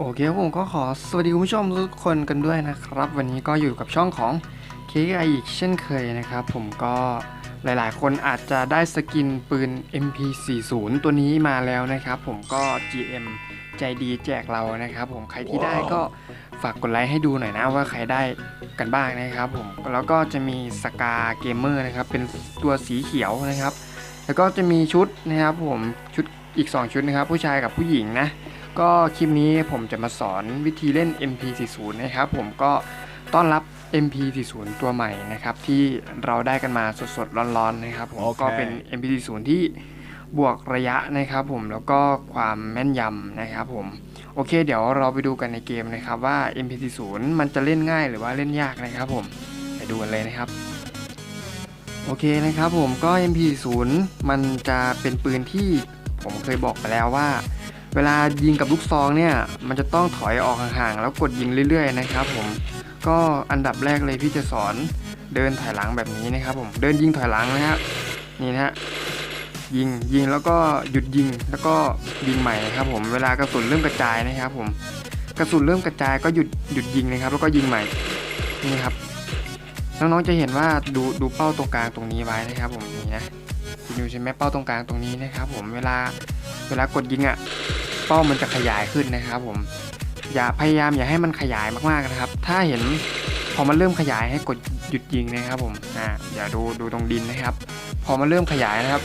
โอเคครับผมก็ขอสวัสดีคุณผู้ชมทุกคนกันด้วยนะครับ วันนี้ก็อยู่กับช่องของ KI อีกเช่นเคยนะครับ ผมก็หลายๆ คนอาจจะได้สกินปืน MP40 ตัวนี้มาแล้วนะครับ ผมก็ GM ใจดีแจกเรานะครับ ผมใครที่ได้ก็ฝากกดไลค์ให้ดูหน่อยนะว่าใครได้กันบ้างนะครับผมแล้วก็จะมีสกาเกมเมอร์นะครับเป็นตัวสีเขียวนะครับ แล้วก็จะมีชุดนะครับผมชุดอีก 2 ชุดนะครับ ผู้ชายกับผู้หญิงนะ ก็คลิปนี้ผมจะมาสอนวิธีเล่น MP40 นะครับผมก็ต้อนรับ MP40 ตัวใหม่นะครับที่เราได้กันมาสดๆร้อนๆนะครับผมโอเคก็เป็น MP40 ที่บวกระยะนะครับผมแล้วก็ความแม่นยำนะครับผมโอเค เดี๋ยวเราไปดูกันในเกมนะครับว่า MP40 มันจะเล่นง่ายหรือว่าเล่นยากนะครับผมไปดูกันเลยนะครับโอเคนะครับผมก็ MP40 มันจะเป็นปืนที่ผมเคยบอกไปแล้วว่า เวลายิงกับลูกซองเนี่ย มันจะต้องถอยออกห่างๆแล้วกดยิงเรื่อยๆนะครับผมก็อันดับแรกเลยพี่จะสอนเดินถอยหลังแบบนี้นะครับผมเดินยิงถอยหลังนะครับนี่นะฮะยิงยิงแล้วก็หยุดยิงแล้วก็ยิงใหม่นะครับผมเวลากระสุนเริ่มกระจายนะครับผมกระสุนเริ่มกระจายก็หยุดหยุดยิงนะครับ แล้วก็ยิงใหม่นี่ครับน้องๆจะเห็นว่าดูดูเป้าตรงกลางตรงนี้ไว้นะครับ ผมนี่นะคุณดูใช่ไหมเป้าตรงกลางตรงนี้นะครับ ผมเวลาเวลากดยิงอะ่ะ เป้ามันจะขยายขึ้นนะครับผมอย่าพยายามอย่าให้มันขยายมากๆนะครับ ถ้าเห็นพอมันเริ่มขยายให้กดหยุดยิงนะครับผมอ่าอย่าดูดูตรงดินนะครับ พอมันเริ่มขยายนะครับ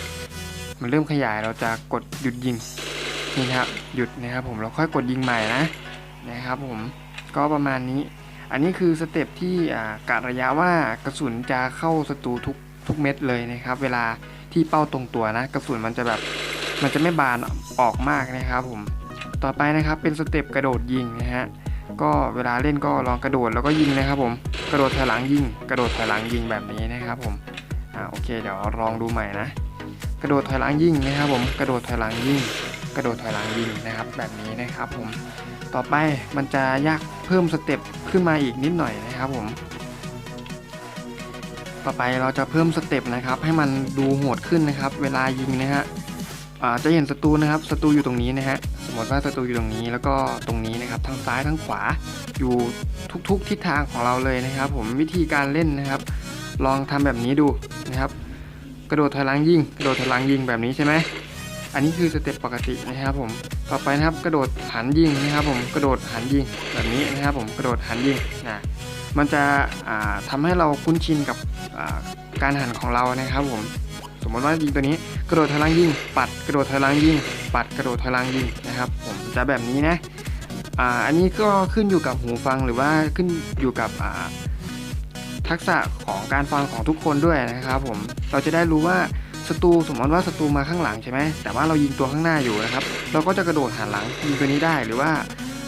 มันเริ่มขยายเราจะกดหยุดยิงนี่นะครับหยุดนะครับผมเราค่อยกดยิงใหม่นะนะครับผมก็ประมาณนี้ อันนี้คือสเต็ปที่อ่ากะระยะว่ากระสุนจะเข้าศัตรูทุกทุกเม็ดเลยนะครับ เวลาที่เป้าตรงตัวนะ กระสุนมันจะแบบ มันจะไม่บานออกมากนะครับผมต่อไปนะครับเป็นสเต็ปกระโดดยิงนะฮะก็เวลาเล่นก็ลองกระโดดแล้วก็ยิงนะครับผมกระโดดถอยหลังยิง กระโดดถอยหลังยิงแบบนี้นะครับผมอ่าโอเคเดี๋ยวลองดูใหม่นะ กระโดดถอยหลังยิงนะครับผมกระโดดถอยหลังยิง กระโดดถอยหลังยิงนะครับ แบบนี้นะครับผมต่อไปมันจะยากเพิ่มสเต็ปขึ้นมาอีกนิดหน่อยนะครับผมต่อไปเราจะเพิ่มสเต็ปนะครับให้มันดูโหดขึ้นนะครับ เวลายิงนะฮะ จะเห็นศัตรูนะครับศัตรูอยู่ตรงนี้นะฮะสมมติว่าศัตรูอยู่ตรงนี้แล้วก็ตรงนี้นะครับทั้งซ้ายทั้งขวาอยู่ทุกๆทิศทางของเราเลยนะครับ ผมวิธีการเล่นนะครับ ลองทำแบบนี้ดูนะครับ กระโดดถอยหลังยิงกระโดดถอยหลังยิงแบบนี้ใช่ไหมอันนี้คือสเต็ปปกตินะครับผมต่อไปนะครับกระโดดหันยิงนะครับ ผมกระโดดหันยิงแบบนี้นะครับ ผมกระโดดหันยิงนะมันจะอ่าทำให้เราคุ้นชินกับการหันของเรานะครับ ผม สมมติว่ายิงตัวนี้กระโดดถอยหลังยิง ปัดกระโดดถอยหลังยิง ปัดกระโดดถอยหลังยิงนะครับ ผมจะแบบนี้นะอ่าอันนี้ก็ขึ้นอยู่กับหูฟังหรือว่าขึ้นอยู่กับอ่าทักษะของการฟังของทุกคนด้วยนะครับ ผมเราจะได้รู้ว่าศัตรูสมมติว่าศัตรูมาข้างหลังใช่ไหมแต่ว่าเรายิงตัวข้างหน้าอยู่นะครับ เราก็จะกระโดดหันหลังยิงตัวนี้ได้หรือว่า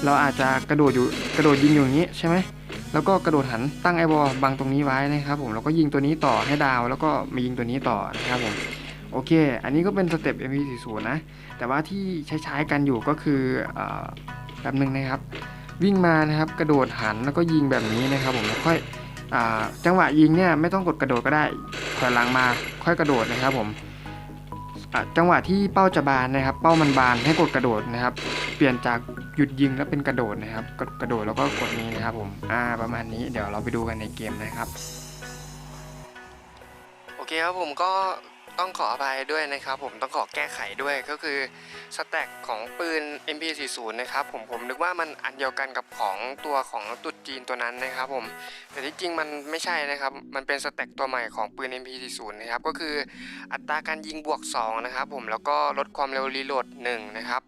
เราอาจจะกระโดดอยู่กระโดดยิงอยู่อย่างนี้ใช่ไหม แล้วก็กระโดดหันตั้งไอบอลบังตรงนี้ไว้นะครับผมแล้วก็ยิงตัวนี้ต่อให้ดาว แล้วก็มายิงตัวนี้ต่อนะครับผมโอเค อันนี้ก็เป็นสเต็ป MP40 นะ แต่ว่าที่ใช้ใช้กันอยู่ก็คืออแบบหนึ่งนะครับ วิ่งมานะครับกระโดดหันแล้วก็ยิงแบบนี้นะครับผมแล้วค่อยอจังหวะยิงเนี่ยไม่ต้องกดกระโดดก็ได้ถอยหลังมาค่อยกระโดดนะครับผมจังหวะที่เป้าจะบานนะครับ เป้ามันบานให้กดกระโดดนะครับ เปลี่ยนจาก หยุดยิงแล้วเป็นกระโดดนะครับกดกระโดดแล้วก็กดนี้นะครับผมอ่าประมาณนี้เดี๋ยวเราไปดูกันในเกมนะครับ โอเคครับผมก็ต้องขออภัยด้วยนะครับ ผมต้องขอแก้ไขด้วยก็คือสแต็กของปืน MP40 นะครับผมผมนึกว่ามันอันเดียวกันกับของตัวของตุดจีนตัวนั้นนะครับ ผมแต่ที่จริงมันไม่ใช่นะครับ มันเป็นสเต็กตัวใหม่ของปืน MP40 นะครับก็คืออัตราการยิงบวก2นะครับผมแล้วก็ลดความเร็วรีโหลด1นะครับ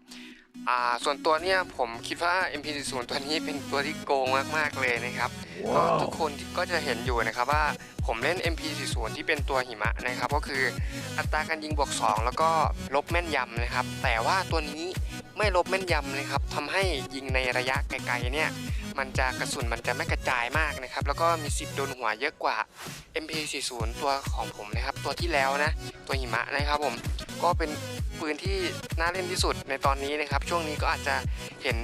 อ่าส่วนตัวเนี่ยผมคิดว่า MP40 ตัวนี้เป็นตัวที่โกงมากๆเลยนะครับก็ทุกคนก็จะเห็นอยู่นะครับว่าผมเล่น MP40 ที่เป็นตัวหิมะนะครับ ก็คืออัตราการยิงบวก 2 แล้วก็ลบแม่นยำนะครับ แต่ว่าตัวนี้ไม่ลบแม่นยำนะครับทำให้ยิงในระยะไกลๆเนี่ย มันจะกระสุนมันจะไม่กระจายมากนะครับ แล้วก็มีสิทธิ์โดนหัวเยอะกว่า MP40 ตัวของผมนะครับ ตัวที่แล้วนะ ตัวหิมะนะครับผม ก็เป็นปืนที่น่าเล่นที่สุดในตอนนี้นะครับ ช่วงนี้ก็อาจจะเห็น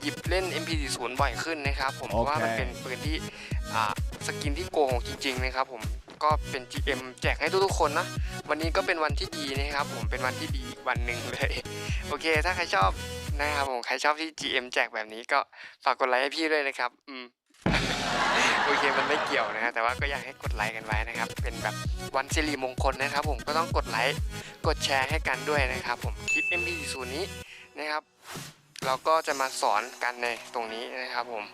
หยิบเล่น MP40 บ่อยขึ้นนะครับ ผมเพราะว่ามันเป็นปืนที่สกินที่โกงจริง ๆ นะครับผม ก็เป็น GM แจกให้ทุกๆคนนะ วันนี้ก็เป็นวันที่ดีนะครับ ผมเป็นวันที่ดีอีกวันหนึ่งเลย โอเค ถ้าใครชอบนะครับผมใครชอบที่ GM แจกแบบนี้ก็ฝากกดไลค์ให้พี่ด้วยนะครับ อืมโอเคมันไม่เกี่ยวนะครับแต่ว่าก็อยากให้กดไลค์กันไว้นะครับ เป็นแบบวันสิริมงคลนะครับ ผมก็ต้องกดไลค์กดแชร์ให้กันด้วยนะครับ ผมคลิป MP40 นี้นะครับ เราก็จะมาสอนกันในตรงนี้นะครับผม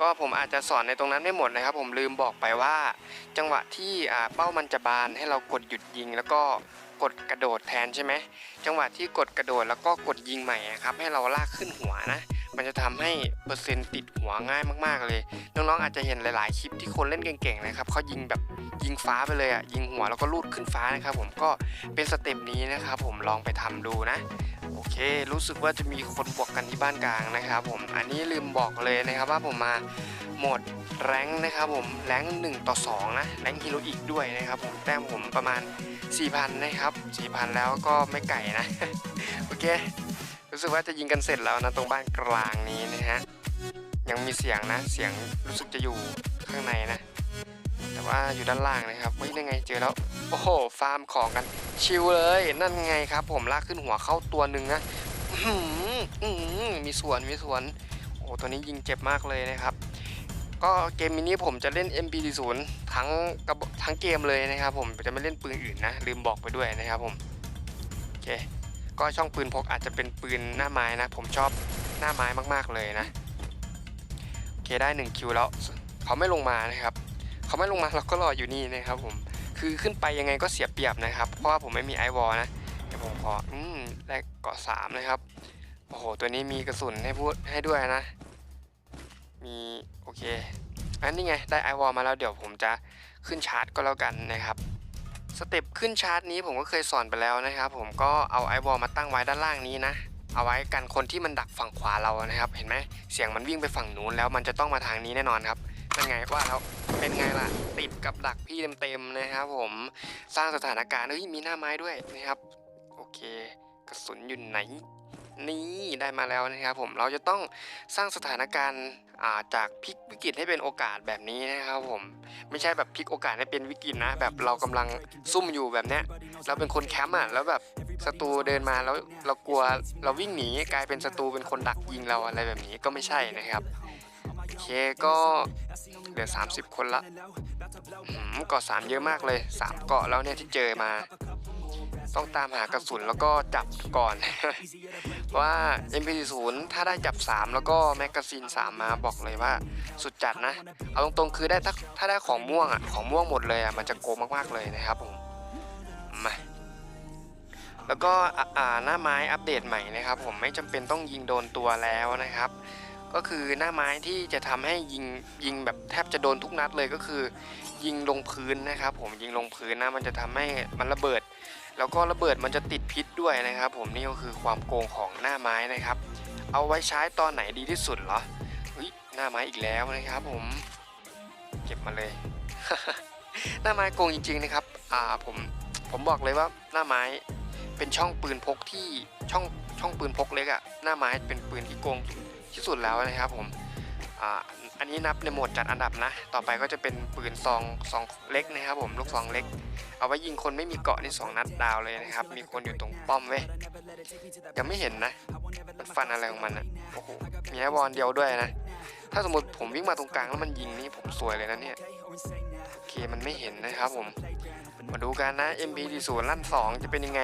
ก็ผมอาจจะสอนในตรงนั้นไม่หมดนะครับ ผมลืมบอกไปว่า จังหวะที่อ่าเป้ามันจะบานให้เรากดหยุดยิง แล้วก็กดกระโดดแทนใช่ไหมจังหวะที่กดกระโดดแล้วก็กดยิงใหม่ครับให้เราลากขึ้นหัวนะ มันจะทำให้เปอร์เซ็นต์ติดหัวง่ายมากๆเลย น้องๆอาจจะเห็นหลายๆคลิปที่คนเล่นเก่งๆนะครับเขายิงแบบยิงฟ้าไปเลยอะยิงหัวแล้วก็ลูดขึ้นฟ้านะครับ ผมก็เป็นสเต็ปนี้นะครับผมลองไปทำดูนะโอเค รู้สึกว่าจะมีคนบวกกันที่บ้านกลางนะครับ ผม อันนี้ลืมบอกเลยนะครับว่าผมมาหมดแรงนะครับผมแรง1ต่อ2นะแรงฮีโร่อีกด้วยนะครับผมแต้มผมประมาณ 4,000 นะครับ 4,000 แล้วก็ไม่ไก่นะ โอเค รู้สึกว่าจะยิงกันเสร็จแล้วนะตรงบ้านกลางนี้นะฮะยังมีเสียงนะ เสียงรู้สึกจะอยู่ข้างในนะ แต่ว่าอยู่ด้านล่างนะครับเฮ้ยนั่นไงเจอแล้วโอ้โหฟาร์มของกันชิลเลยนั่นไงครับ ผมลากขึ้นหัวเข้าตัวหนึ่งนะมีสวนมีสวนโอ้โหตัวนี้ยิงเจ็บมากเลยนะครับ ก็เกมมินี้ผมจะเล่น MP40 ทั้งทั้งเกมเลยนะครับ ผมจะไม่เล่นปืนอื่นนะลืมบอกไปด้วยนะครับผมโอเค ก็ช่องปืนพกอาจจะเป็นปืนหน้าไม้นะ ผมชอบหน้าไม้มาก ๆเลยนะโอเคได้1คิวแล้วเขาไม่ลงมานะครับ เขาไม่ลงมาเราก็รออยู่นี่นะครับผมคือขึ้นไปยังไงก็เสียเปรียบนะครับ เพราะว่าผมไม่มีไอวอลนะเดี๋ยวผมขออืมได้เกาะสามนะครับโอ้โหตัวนี้มีกระสุนให้พูดให้ด้วยนะ มีโอเคอันนี้ไงได้ไอวอลมาแล้วเดี๋ยวผมจะขึ้นชาร์จก็แล้วกันนะครับ สเต็ปขึ้นชาร์ตนี้ผมก็เคยสอนไปแล้วนะครับผมก็เอาไอวอลมาตั้งไว้ด้านล่างนี้นะ เอาไว้กันคนที่มันดักฝั่งขวาเรานะครับ เห็นไหมเสียงมันวิ่งไปฝั่งนู้นแล้วมันจะต้องมาทางนี้แน่นอนครับเป็นไงว่าแล้วเป็นไงล่ะติดกับดักพี่เต็มๆนะครับผมสร้างสถานการณ์เฮ้ยมีหน้าไม้ด้วยนะครับ โอเค กระสุนอยู่ไหน นี่ได้มาแล้วนะครับผมเราจะต้องสร้างสถานการณ์จากพลิกวิกฤตให้เป็นโอกาสแบบนี้นะครับผมไม่ใช่แบบพลิกโอกาสให้เป็นวิกฤตนะ แบบเรากำลังซุ่มอยู่แบบเนี้ยเราเป็นคนแคมป์อะแล้วแบบศัตรูเดินมาแล้วเรากลัวเราวิ่งหนีกลายเป็นศัตรูเป็นคนดักยิงเราอะไรแบบนี้ก็ไม่ใช่นะครับโอเคก็เหลือ 30 คนละอืมเกาะสามเยอะมากเลย 3 เกาะแล้วเนี่ยที่เจอมา ต้องตามหากระสุนแล้วก็จับก่อน ว่า MP40 ถ้าได้จับ 3 แล้วก็แมกกาซีน 3 มาบอกเลยว่า สุดจัดนะ เอาตรงๆ คือได้ถ้าถ้าได้ของม่วงอะของม่วงหมดเลยอะมันจะโกมากๆเลยนะครับผมมาแล้วก็อ่าหน้าไม้อัปเดตใหม่นะครับ ผมไม่จำเป็นต้องยิงโดนตัวแล้วนะครับ ก็คือหน้าไม้ที่จะทำให้ยิงยิงแบบแทบจะโดนทุกนัดเลยก็คือ ยิงลงพื้นนะครับ ผมยิงลงพื้นนะมันจะทำให้มันระเบิด แล้วก็ระเบิดมันจะติดพิษด้วยนะครับ ผมนี่ก็คือความโกงของหน้าไม้นะครับ เอาไว้ใช้ตอนไหนดีที่สุดเหรอเฮ้ยหน้าไม้อีกแล้วนะครับ ผม เก็บมาเลย หน้าไม้โกงจริง ๆนะครับ อ่าผมผมบอกเลยว่าหน้าไม้เป็นช่องปืนพกที่ช่องช่องปืนพกเล็กอะหน้าไม้เป็นปืนที่โกงที่สุดแล้วนะครับ ผมอ่า อันนี้นับในโหมดจัดอันดับนะ ต่อไปก็จะเป็นปืนซองซองเล็กนะครับผมลูกซองเล็ก เอาไว้ยิงคนไม่มีเกาะนี่สองนัดดาวเลยนะครับ มีคนอยู่ตรงป้อมเว้ยยังไม่เห็นนะ มันฟันอะไรของมันอะโอ้โหมีแค่บอลเดียวด้วยนะ ถ้าสมมติผมวิ่งมาตรงกลางแล้วมันยิงนี่ผมสวยเลยนะเนี่ยโอเคมันไม่เห็นนะครับผมมาดูกันนะ MP40 ลั่น 2 จะเป็นยังไง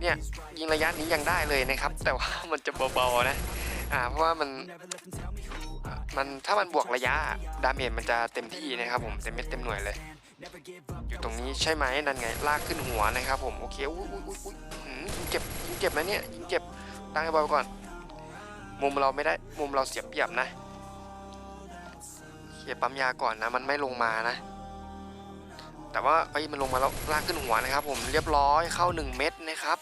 เนี่ยยิงระยะนี้ยังได้เลยนะครับ แต่ว่ามันจะเบาๆนะ อ่าเพราะว่ามัน มันถ้ามันบวกระยะดาเมจมันจะเต็มที่นะครับผมเต็มเม็ดเต็มหน่วยเลย อยู่ตรงนี้ใช่ไหมนั่นไงลากขึ้นหัวนะครับผมโอเคอุ้ยอุ้ยอุ้ยอุ้ยิงเจ็บยิงเจ็บนะเนี่ยยิงเจ็บตั้งไอ้บอลก่อน มุมเราไม่ได้มุมเราเสียเปรียบนะเคลียปั๊มยาก่อนนะ มันไม่ลงมานะ แต่ว่าไอ้มันลงมาแล้วลากขึ้นหัวนะครับ ผมเรียบร้อยเข้า 1 เม็ดนะครับ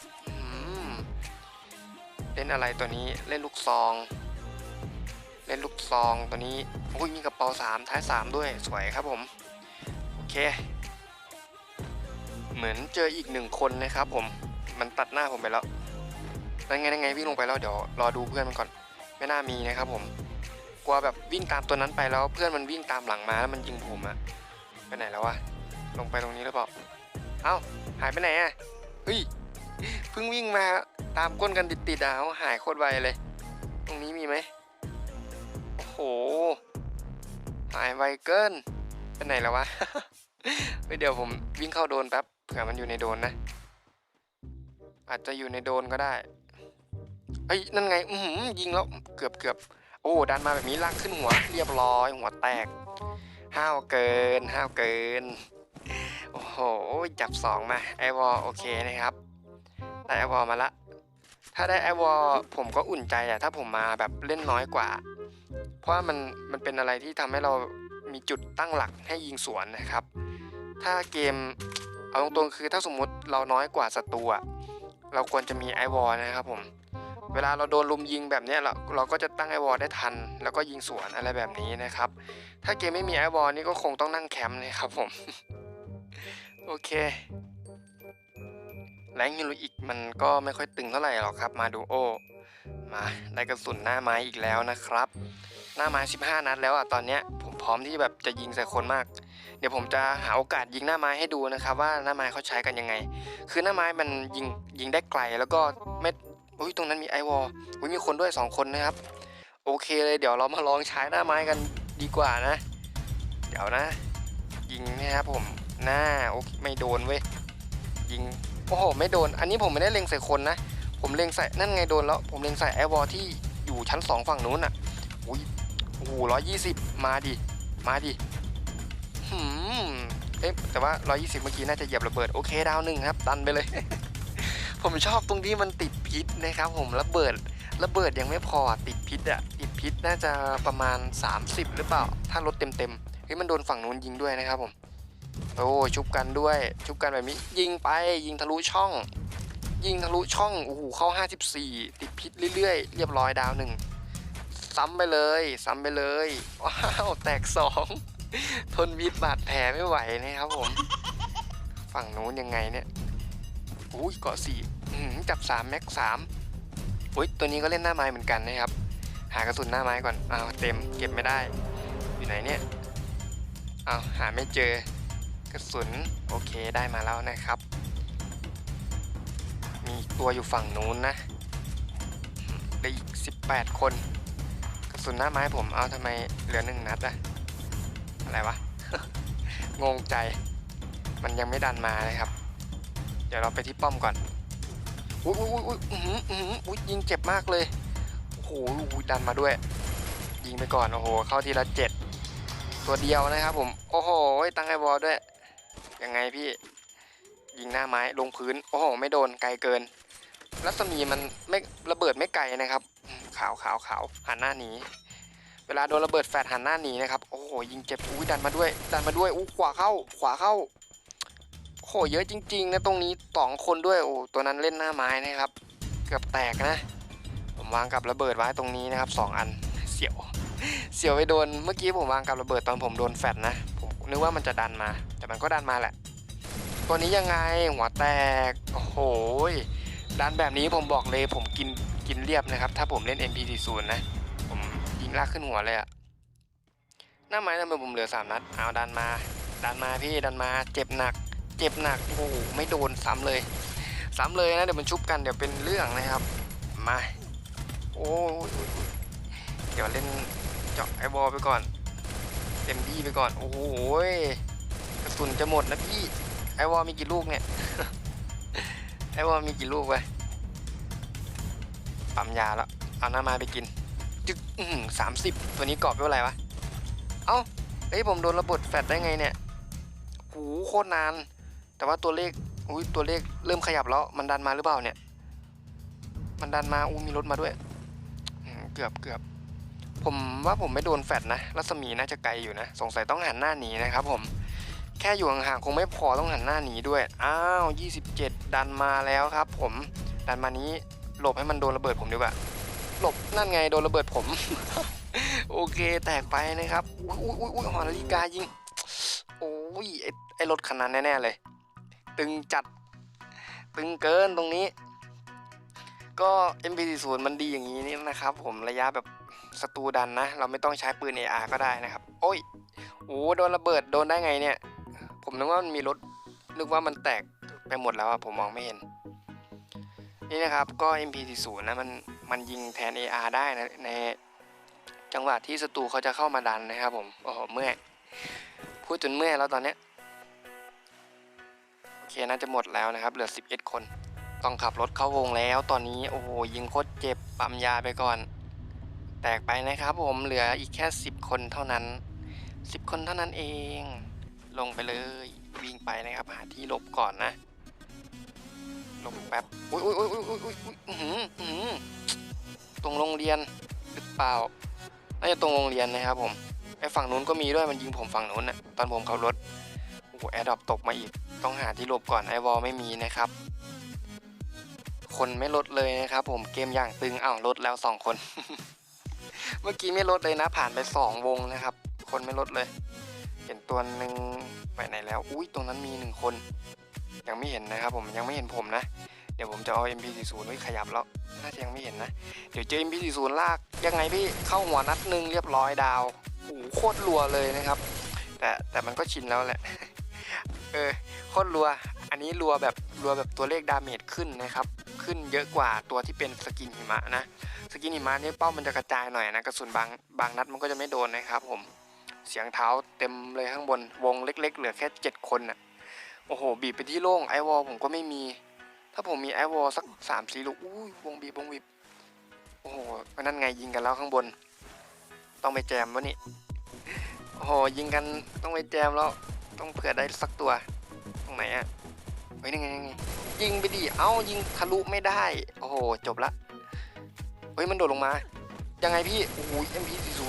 เล่นอะไรตัวนี้เล่นลูกซอง เล่นลูกซองตัวนี้โอ้ยมีกระเป๋า3ท้าย3ด้วยสวยครับผม โอเค เหมือนเจออีกหนึ่งคนนะครับผมมันตัดหน้าผมไปแล้วนั่นไงนั่นไงวิ่งลงไปแล้วเดี๋ยวรอดูเพื่อนมันก่อน ไม่น่ามีนะครับผมกลัวแบบวิ่งตามตัวนั้นไปแล้วเพื่อนมันวิ่งตามหลังมาแล้วมันยิงผมอะไปไหนแล้ววะลงไปตรงนี้หรือเปล่าเอ้าหายไปไหนอะเฮ้ยเพิ่งวิ่งมาตามก้นกันติดๆอะเอาหายโคตรไวเลย ตรงนี้มีไหม หหายไวเกินไปไหนแล้ววะเฮ้ยเดี๋ยวผมวิ่งเข้าโดนแป๊บเผื่อมันอยู่ในโดนนะ อาจจะอยู่ในโดนก็ได้เอ้ยนั่นไง อือหือยิงแล้วเกือบเกือบโอ้ดันมาแบบนี้ลากขึ้นหัว เรียบร้อยหัวแตก ห้าวเกิน ห้าวเกิน โอ้โห จับสองมาไอวอลโอเคนะครับได้ไอวอลมาละ ถ้าได้ไอวอลผมก็อุ่นใจอะถ้าผมมาแบบเล่นน้อยกว่า เพราะว่ามันมันเป็นอะไรที่ทำให้เรามีจุดตั้งหลักให้ยิงสวนนะครับ ถ้าเกมเอาตรงๆคือถ้าสมมุติเราน้อยกว่าศัตรูอะเราควรจะมีไอวอลนะครับผม เวลาเราโดนลุมยิงแบบนี้เราเราก็จะตั้งไอวอลได้ทัน แล้วก็ยิงสวนอะไรแบบนี้นะครับ ถ้าเกมไม่มีไอวอลนี่ก็คงต้องนั่งแคมป์นะครับผม โอเคแรงฮิโรอีกมันก็ไม่ค่อยตึงเท่าไหร่หรอกครับ มาดูโอ มาได้กระสุนหน้าไม้อีกแล้วนะครับ หน้าไม้15 นัดแล้วอะตอนเนี้ยผมพร้อมที่แบบจะยิงใส่คนมาก เดี๋ยวผมจะหาโอกาสยิงหน้าไม้ให้ดูนะครับ ว่าหน้าไม้เขาใช้กันยังไง คือหน้าไม้มันยิงยิงได้ไกลแล้วก็ไม่อุ้ยตรงนั้นมีไอวอลอุ้ยมีคนด้วย 2 คนนะครับ โอเคเลยเดี๋ยวเรามาลองใช้หน้าไม้กันดีกว่านะ เดี๋ยวนะ ยิงนะครับผมหน้าโอเคไม่โดนเว้ยยิงโอ้โหไม่โดน อันนี้ผมไม่ได้เล็งใส่คนนะ ผมเล็งใส่นั่นไงโดนแล้ว ผมเล็งใส่ไอวอลที่อยู่ชั้นสองฝั่งนู้นอะ โอ้โหร้อยยี่สิบมาดิ มาดิหืมเอ๊ะแต่ว่าร้อยยี่สิบเมื่อกี้น่าจะเหยียบระเบิด โอเคดาวหนึ่งครับ ตันไปเลย ผมชอบตรงที่มันติดพิษนะครับ ผมระเบิดระเบิดยังไม่พอติดพิษอะติดพิษน่าจะประมาณ 30 หรือเปล่า ถ้ารถเต็มๆเฮ้ยมันโดนฝั่งนู้นยิงด้วยนะครับผม โอ้ชุบกันด้วย ชุบกันแบบนี้ ยิงไปยิงทะลุช่อง ยิงทะลุช่องโอ้โหเข้า 54 ติดพิษเรื่อยๆ เรียบร้อยดาวหนึ่ง ซ้ำไปเลย ซ้ำไปเลย ว้าว แตกสองทนวิดบาดแผลไม่ไหวนะครับผม ฝั่งนู้นยังไงเนี่ยอุ้ยเกาะสี่จับสามแม็กสามอุ้ยตัวนี้ก็เล่นหน้าไม้เหมือนกันนะครับ หากระสุนหน้าไม้ก่อนอ้าวเต็มเก็บไม่ได้ อยู่ไหนเนี่ยอ้าวหาไม่เจอกระสุนโอเคได้มาแล้วนะครับ มีตัวอยู่ฝั่งนู้นนะเหลืออีก 18 คน สุนหน้าไม้ผมเอาทำไมเหลือหนึ่งนัดอะอะไรวะ งงใจ มันยังไม่ดันมานะครับ เดี๋ยวเราไปที่ป้อมก่อน อุ้ยอุ้ยอุ้ยอุ้ยอุ้ยยิงเจ็บมากเลย โอ้โหดันมาด้วย ยิงไปก่อน โอ้โห เข้าทีละเจ็ด ตัวเดียวนะครับผม โอ้โห ตั้งไอ้บอลด้วย ยังไงพี่ ยิงหน้าไม้ลงพื้น โอ้โห ไม่โดนไกลเกินรัศมีมันไม่ระเบิดไม่ไกลนะครับ ขาวขาวขาวหันหน้าหนีเวลาโดนระเบิดแฟดหันหน้าหนีนะครับโอ้โหยิงเจ็บอุ้ยดันมาด้วย ดันมาด้วยอู้ขวาเข้า ขวาเข้าโอ้โหเยอะจริง ๆ นะตรงนี้สองคนด้วยโอ้ตัวนั้นเล่นหน้าไม้นะครับ เกือบแตกนะ ผมวางกับระเบิดไว้ตรงนี้นะครับสองอันเสียว เสียวไปโดนเมื่อกี้ผมวางกับระเบิดตอนผมโดนแฟดนะผมนึกว่ามันจะดันมา แต่มันก็ดันมาแหละ ตัวนี้ยังไงหัวแตกโอ้โหยดันแบบนี้ผมบอกเลยผมกิน กินเรียบนะครับ ถ้าผมเล่น MP40 นะ ผมยิงลากขึ้นหัวเลยอะหน้าไม้ทำไมผมเหลือสามนัด เอาดันมา ดันมาพี่ดันมา เจ็บหนัก เจ็บหนัก โอ้โหไม่โดนซ้ำเลย ซ้ำเลยนะ เดี๋ยวมันชุบกันเดี๋ยวเป็นเรื่องนะครับ มา โอ้เดี๋ยวเล่นเจาะไอบอลไปก่อนเต็มที่ไปก่อน โอ้โหยกระสุนจะหมดนะพี่ ไอวอลมีกี่ลูกเนี่ย ไอวอลมีกี่ลูกไป ปั๊มยาแล้วเอาหน้ามาไปกิน จึ๊กสามสิบตัวนี้กรอบเท่าไหร่วะ เอ้าเอ้ยผมโดนระเบิดแฟดได้ไงเนี่ยโหโคตรนาน แต่ว่าตัวเลขอุ้ยตัวเลขเริ่มขยับแล้ว มันดันมาหรือเปล่าเนี่ย มันดันมาอู้มีรถมาด้วยเกือบเกือบผมว่าผมไม่โดนแฟดนะรัศมีน่าจะไกลอยู่นะ สงสัยต้องหันหน้าหนีนะครับผมแค่อยู่ห่างๆคงไม่พอต้องหันหน้าหนีด้วย อ้าว 27 ดันมาแล้วครับผม ดันมานี้ หลบให้มันโดนระเบิดผมดีกว่าหลบนั่นไงโดนระเบิดผม โอเคแตกไปนะครับอุ้ยอุ้ยอุ้ยอุ้ยหอนาฬิกายิงโอ้ยไอไอรถคันนั้นแน่ๆเลย ตึงจัด ตึงเกินตรงนี้ ก็ MP40 มันดีอย่างนี้นี่นะครับ ผมระยะแบบสตูดันนะ เราไม่ต้องใช้ปืน AR ก็ได้นะครับ โอ้ยโอ้โดนระเบิดโดนได้ไงเนี่ย ผมนึกว่ามันมีรถนึกว่ามันแตกไปหมดแล้วอะผมมองไม่เห็น นี่นะครับก็ MP40 นะมันมันยิงแทน AR ได้นะในจังหวะที่ศัตรูเขาจะเข้ามาดันนะครับผมโอ้โหเมื่อยพูดจนเมื่อยแล้วตอนเนี้ยโอเคน่าจะหมดแล้วนะครับเหลือ 11 คน ต้องขับรถเข้าวงแล้วตอนนี้โอ้โหยิงโคตรเจ็บปั๊มยาไปก่อน แตกไปนะครับผมเหลืออีกแค่ 10 คนเท่านั้น 10 คนเท่านั้นเอง ลงไปเลยวิ่งไปนะครับหาที่หลบก่อนนะ ลบแป๊บอุ้ยอุ้ยอุ้ยอุ้ยอุ้ยอุ้ยอุ้ยอื้อหืออื้อหือตรงโรงเรียนหรือเปล่าน่าจะตรงโรงเรียนนะครับผมไอฝั่งนู้นก็มีด้วยมันยิงผมฝั่งนู้นน่ะตอนผมขับรถโอ้โหแอร์ดรอปตกมาอีก ต้องหาที่หลบก่อนไอวอลไม่มีนะครับ คนไม่ลดเลยนะครับ ผมเกมอย่างตึงอ้าวลดแล้วสองคน เมื่อกี้ไม่ลดเลยนะ ผ่านไปสองวงนะครับ คนไม่ลดเลย เห็นตัวหนึ่งไปไหนแล้ว อุ้ยตรงนั้นมีหนึ่งคน ยังไม่เห็นนะครับผมยังไม่เห็นผมนะ เดี๋ยวผมจะเอา MP40 ไว้ขยับแล้วน่าจะยังไม่เห็นนะ เดี๋ยวเจอ MP40 ลากยังไงพี่เข้าหัวนัดหนึ่งเรียบร้อยดาวโอ้โคตรรัวเลยนะครับ แต่แต่มันก็ชินแล้วแหละเออโคตรรัว อันนี้รัวแบบรัวแบบตัวเลขดาเมจขึ้นนะครับ ขึ้นเยอะกว่าตัวที่เป็นสกินหิมะนะ สกินหิมะนี่เป้ามันจะกระจายหน่อยนะกระสุนบางบางนัดมันก็จะไม่โดนนะครับผมเสียงเท้าเต็มเลยข้างบนวงเล็ก ๆ เหลือแค่ 7 คนน่ะ โอ้โห บีบไปที่โล่งไอวอลผมก็ไม่มี ถ้าผมมีไอวอลสัก3ามสี่ลูกอุ้ยวงบีบวงบีบโอ้โหนั่นไงยิงกันแล้วข้างบน ต้องไปแจมวะนี่โอ้โหยิงกันต้องไปแจมแล้วต้องเผื่อได้สักตัว ตรงไหนอะเฮ้ยนี่ไงไงยิงไปดิเอ้ายิงทะลุไม่ได้ โอ้โห จบละเฮ้ยมันโดดลงมา ยังไงพี่โอ้ย MP40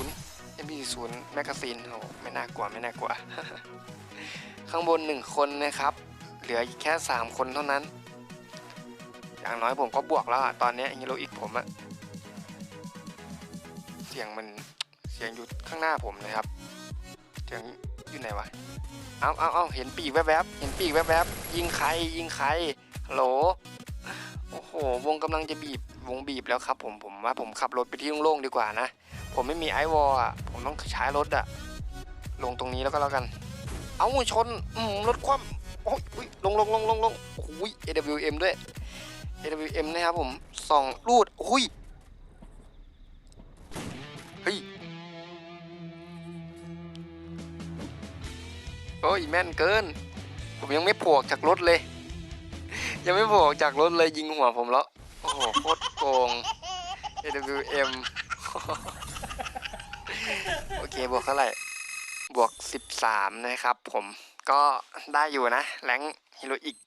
MP40 แมกกาซีนโอ้ไม่น่ากลัวไม่น่ากลัว ข้างบนหนึ่งคนนะครับ เหลืออีกแค่ 3 คนเท่านั้น อย่างน้อยผมก็บวกแล้วอะตอนนี้ฮีโรอีกผมอะเสียงมันเสียงอยู่ข้างหน้าผมนะครับเสียงอยู่ไหนวะเอาเอาเอาเห็นปีกแวบๆเห็นปีกแวบๆยิงใครยิงใครฮัลโหลโอ้โหวงกำลังจะบีบวงบีบแล้วครับ ผมผมว่าผมขับรถไปที่โล่งๆดีกว่านะ ผมไม่มีไอวอลอะผมต้องใช้รถอะลงตรงนี้แล้วก็แล้วกัน เอาชนอืมรถคว่ำโอ้ยลงลงลงลงลงโอ้ย AWM ด้วย AWM นะครับผมสองรูดโอ้ยเฮ้ยโอ้ยแม่นเกิน ผมยังไม่โผล่ออกจากรถเลย ยังไม่โผล่ออกจากรถเลยยิงหัวผมแล้วโอ้โหโคตรโกง AWM โอเคบวกเท่าไหร่ บวก 13 นะครับผมก็ได้อยู่นะแรงฮิโรอิก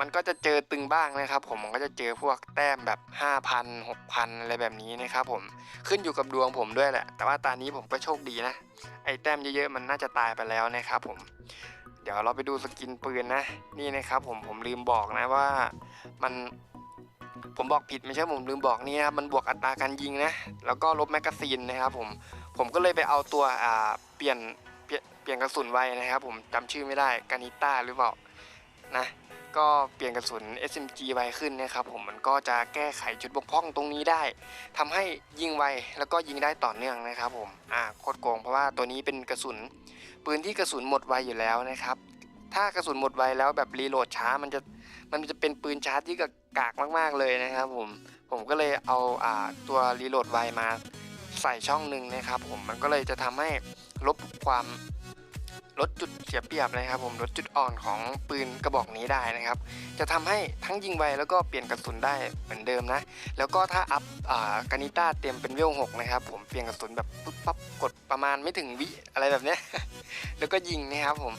มันก็จะเจอตึงบ้างนะครับ ผมมันก็จะเจอพวกแต้มแบบ 5,000 6,000 อะไรแบบนี้นะครับผมขึ้นอยู่กับดวงผมด้วยแหละ แต่ว่าตอนนี้ผมก็โชคดีนะ ไอ้แต้มเยอะๆ มันน่าจะตายไปแล้วนะครับผมเดี๋ยวเราไปดูสกินปืนนะ นี่นะครับผมผมลืมบอกนะว่ามันผมบอกผิดไม่ใช่ผมลืมบอกนี่นะครับมันบวกอัตราการยิงนะ แล้วก็ลบแมกกาซีนนะครับผม ผมก็เลยไปเอาตัวอ่าเปลี่ยนเปลี่ยนกระสุนไว้นะครับ ผมจำชื่อไม่ได้กานิต้าหรือเปล่านะก็เปลี่ยนกระสุน SMG ไวขึ้นนะครับผมมันก็จะแก้ไขจุดบกพร่องตรงนี้ได้ทำให้ยิงไวแล้วก็ยิงได้ต่อเนื่องนะครับผมอ่าโคตรโกงเพราะว่าตัวนี้เป็นกระสุน ปืนที่กระสุนหมดไวอยู่แล้วนะครับ ถ้ากระสุนหมดไวแล้วแบบรีโหลดช้ามันจะมันจะเป็นปืนชาร์จที่กากมาก ๆเลยนะครับผมผมก็เลยเอาอ่าตัวรีโหลดไวมา ใส่ช่องหนึ่งนะครับผมมันก็เลยจะทำให้ลบความ ลดจุดเสียเปรียบนะครับผมลดจุดอ่อนของปืนกระบอกนี้ได้นะครับ จะทำให้ทั้งยิงไวแล้วก็เปลี่ยนกระสุนได้เหมือนเดิมนะ แล้วก็ถ้าอัพกานิต้าเต็มเป็นเวลหกนะครับผมเปลี่ยนกระสุนแบบปุ๊บปั๊บกดประมาณไม่ถึงวิอะไรแบบเนี้ยแล้วก็ยิงนะครับผม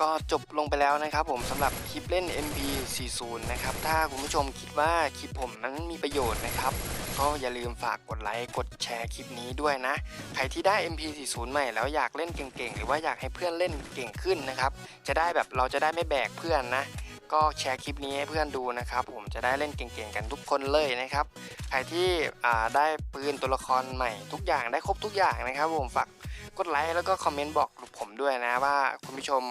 ก็จบลงไปแล้วนะครับผมสำหรับคลิปเล่น MP40 นะครับ ถ้าคุณผู้ชมคิดว่าคลิปผมนั้นมีประโยชน์นะครับ ก็อย่าลืมฝากกดไลค์กดแชร์คลิปนี้ด้วยนะ ใครที่ได้ MP40 ใหม่แล้วอยากเล่นเก่งๆ หรือว่าอยากให้เพื่อนเล่นเก่งขึ้นนะครับ จะได้แบบเราจะได้ไม่แบกเพื่อนนะ ก็แชร์คลิปนี้ให้เพื่อนดูนะครับ ผมจะได้เล่นเก่งๆกันทุกคนเลยนะครับ ใครที่ได้ปืนตัวละครใหม่ทุกอย่างได้ครบทุกอย่างนะครับ ผมฝากกดไลค์แล้วก็คอมเมนต์บอกผมด้วยนะว่าคุณผู้ชม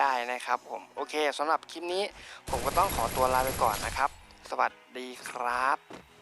ได้นะครับผมโอเคสำหรับคลิปนี้ผมก็ต้องขอตัวลาไปก่อนนะครับ สวัสดีครับ